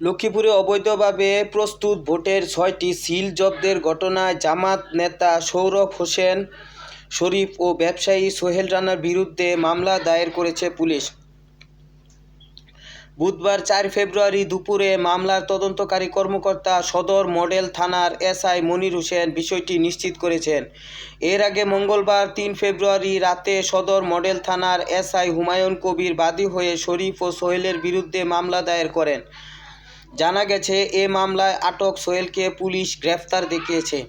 লক্ষ্মীপুরে অবৈধভাবে প্রস্তুত ভোটের ছয়টি সিল জব্দের ঘটনায় জামাত নেতা সৌরভ হোসেন শরীফ ও ব্যবসায়ী সোহেল রানার বিরুদ্ধে মামলা দায়ের করেছে পুলিশ। বুধবার চার ফেব্রুয়ারি দুপুরে মামলার তদন্তকারী কর্মকর্তা সদর মডেল থানার এসআই মনির হোসেন বিষয়টি নিশ্চিত করেছেন। এর আগে মঙ্গলবার তিন ফেব্রুয়ারি রাতে সদর মডেল থানার এসআই হুমায়ুন কবির বাদী হয়ে শরীফ ও সোহেলের বিরুদ্ধে মামলা দায়ের করেন। জানা গেছে, এ মামলায় আটক সোহেলকে পুলিশ গ্রেফতার দেখিয়েছে।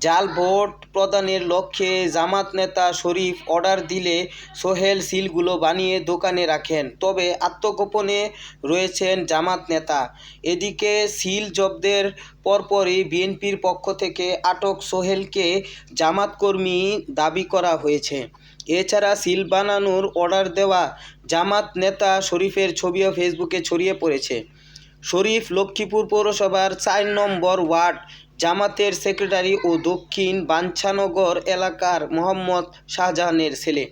জাল ভোট প্রদানের লক্ষ্যে জামাত নেতা শরীফ অর্ডার দিলে সোহেল সিলগুলো বানিয়ে দোকানে রাখেন। তবে আত্মগোপনে রয়েছেন জামাত নেতা। এদিকে সিল জব্দের পরপরই বিএনপির পক্ষ থেকে আটক সোহেলকে জামাত কর্মী দাবি করা হয়েছে। এছাড়া সিল বানানোর অর্ডার দেওয়া জামাত নেতা শরীফের ছবিও ফেসবুকে ছড়িয়ে পড়েছে। শরীফ লক্ষ্মীপুর পৌরসভার চার নম্বর ওয়ার্ড, জামাতের সেক্রেটারি ও দক্ষিণ বাঞ্ছানগর এলাকার মোহাম্মদ শাহজাহানের ছেলে।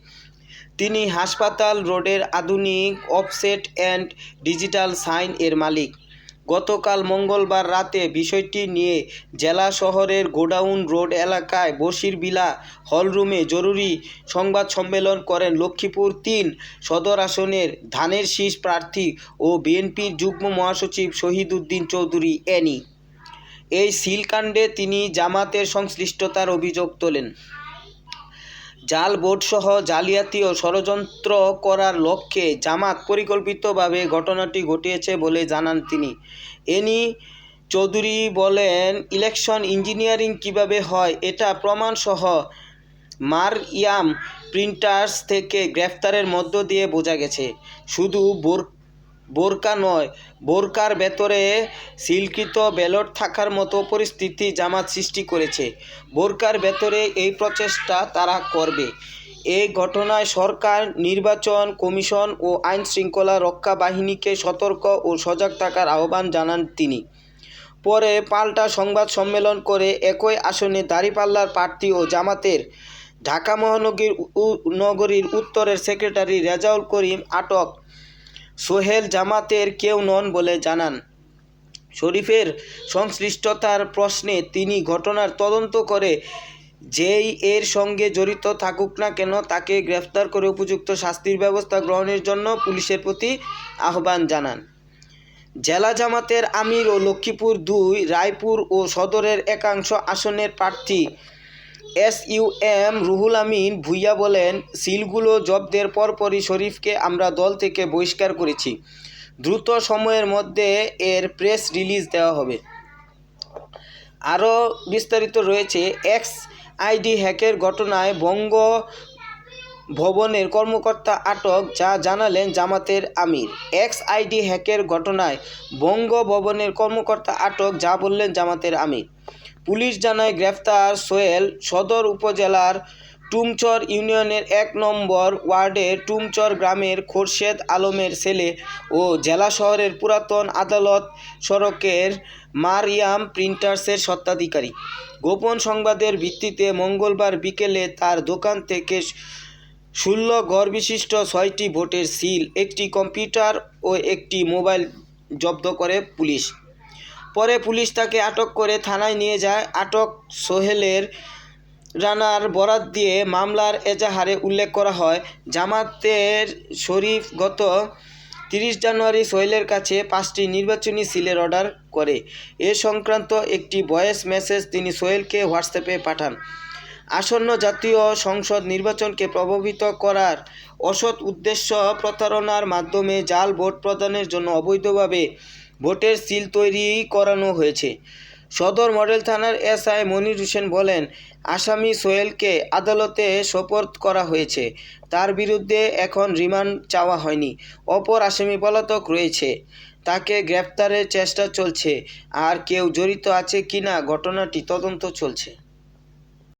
তিনি হাসপাতাল রোডের আধুনিক অফসেট অ্যান্ড ডিজিটাল সাইন এর মালিক। গতকাল মঙ্গলবার রাতে বিষয়টি নিয়ে জেলা শহরের গোডাউন রোড এলাকায় বসিরবিলা হলরুমে জরুরি সংবাদ সম্মেলন করেন লক্ষ্মীপুর তিন সদর আসনের ধানের শীষ প্রার্থী ও বিএনপির যুগ্ম মহাসচিব শহীদ উদ্দিন চৌধুরী এনি। এই সিলকাণ্ডে তিনি জামাতের সংশ্লিষ্টতার অভিযোগ তোলেন। জাল ভোটসহ জালিয়াতি ও ষড়যন্ত্র করার লক্ষ্যে জামাত পরিকল্পিতভাবে ঘটনাটি ঘটিয়েছে বলে জানান তিনি। এনি চৌধুরী বলেন, ইলেকশন ইঞ্জিনিয়ারিং কীভাবে হয় এটা প্রমাণসহ মারইয়াম প্রিন্টার্স থেকে গ্রেফতারের মধ্য দিয়ে বোঝা গেছে। শুধু বোর বোরকা নয়, বোরকার ভেতরে সিলকৃত ব্যালট থাকার মতো পরিস্থিতি জামাত সৃষ্টি করেছে। বোরকার ভেতরে এই প্রচেষ্টা তারা করবে। এই ঘটনায় সরকার, নির্বাচন কমিশন ও আইন শৃঙ্খলা রক্ষা বাহিনীকে সতর্ক ও সজাগ থাকার আহ্বান জানান তিনি। পরে পাল্টা সংবাদ সম্মেলন করে একই আসনে দাঁড়িপাল্লার প্রার্থী ও জামাতের ঢাকা মহানগরীর নগরীর উত্তরের সেক্রেটারি রেজাউল করিম আটক। সোহেল জামাতের কেউ নন বলে জানান। শরীফের সংশ্লিষ্টতার প্রশ্নে তিনি ঘটনার তদন্ত করে যেই এর সঙ্গে জড়িত থাকুক না কেন তাকে গ্রেফতার করে উপযুক্ত শাস্তির ব্যবস্থা গ্রহণের জন্য পুলিশের প্রতি আহ্বান জানান। জেলা জামাতের আমির ও লক্ষ্মীপুর দুই, রায়পুর ও সদরের একাংশ আসনের প্রার্থী S U M Ruhul Amin Bhuiyan বলেন, সিলগুলো জব্দের পরপরই শরীফকে আমরা দল থেকে বহিষ্কার করেছি। দ্রুত সময়ের মধ্যে এর প্রেস রিলিজ দেওয়া হবে। আরও বিস্তারিত রয়েছে, এক্স আইডি হ্যাকের ঘটনায় বঙ্গ ভবনের কর্মকর্তা আটক, যা জানালেন জামাতের আমির। এক্স আইডি হ্যাকের ঘটনায় বঙ্গ ভবনের কর্মকর্তা আটক, যা বললেন জামাতের আমির। পুলিশ জানায় গ্রেফতার সোহেল সদর উপজেলার টুমচর ইউনিয়নের এক নম্বর ওয়ার্ডের টুমচর গ্রামের খোরশেদ আলমের ছেলে ও জেলা শহরের পুরাতন আদালত সড়কের মারিয়াম প্রিন্টার্সের স্বত্বাধিকারী। গোপন সংবাদের ভিত্তিতে মঙ্গলবার বিকেলে তার দোকান থেকে ষোলো ঘর বিশিষ্ট ছয়টি ভোটের সিল, একটি কম্পিউটার ও একটি মোবাইল জব্দ করে পুলিশ। পরে পুলিশ তাকে আটক করে থানায় নিয়ে যায়। আটক সোহেলের রানার বরাত দিয়ে মামলার এজাহারে উল্লেখ করা হয়। জামাতের শরীফ গত তিরিশ জানুয়ারি সোহেলের কাছে পাঁচটি নির্বাচনী সিলের অর্ডার করে। এ সংক্রান্ত একটি ভয়েস মেসেজ তিনি সোহেলকে হোয়াটসঅ্যাপে পাঠান। আসন্ন জাতীয় সংসদ নির্বাচনকে প্রভাবিত করার অসৎ উদ্দেশ্য প্রতারণার মাধ্যমে জাল ভোট প্রদানের জন্য অবৈধভাবে ভোটের সিল তৈরি করানো হয়েছে। সদর মডেল থানার এসআই মনির হোসেন বলেন, আসামি সোহেলকে আদালতে সোপর্দ করা হয়েছে। তার বিরুদ্ধে এখন রিমান্ড চাওয়া হয়নি। অপর আসামি পলাতক রয়েছে। তাকে গ্রেপ্তারের চেষ্টা চলছে। আর কেউ জড়িত আছে কিনা ঘটনাটি তদন্ত চলছে।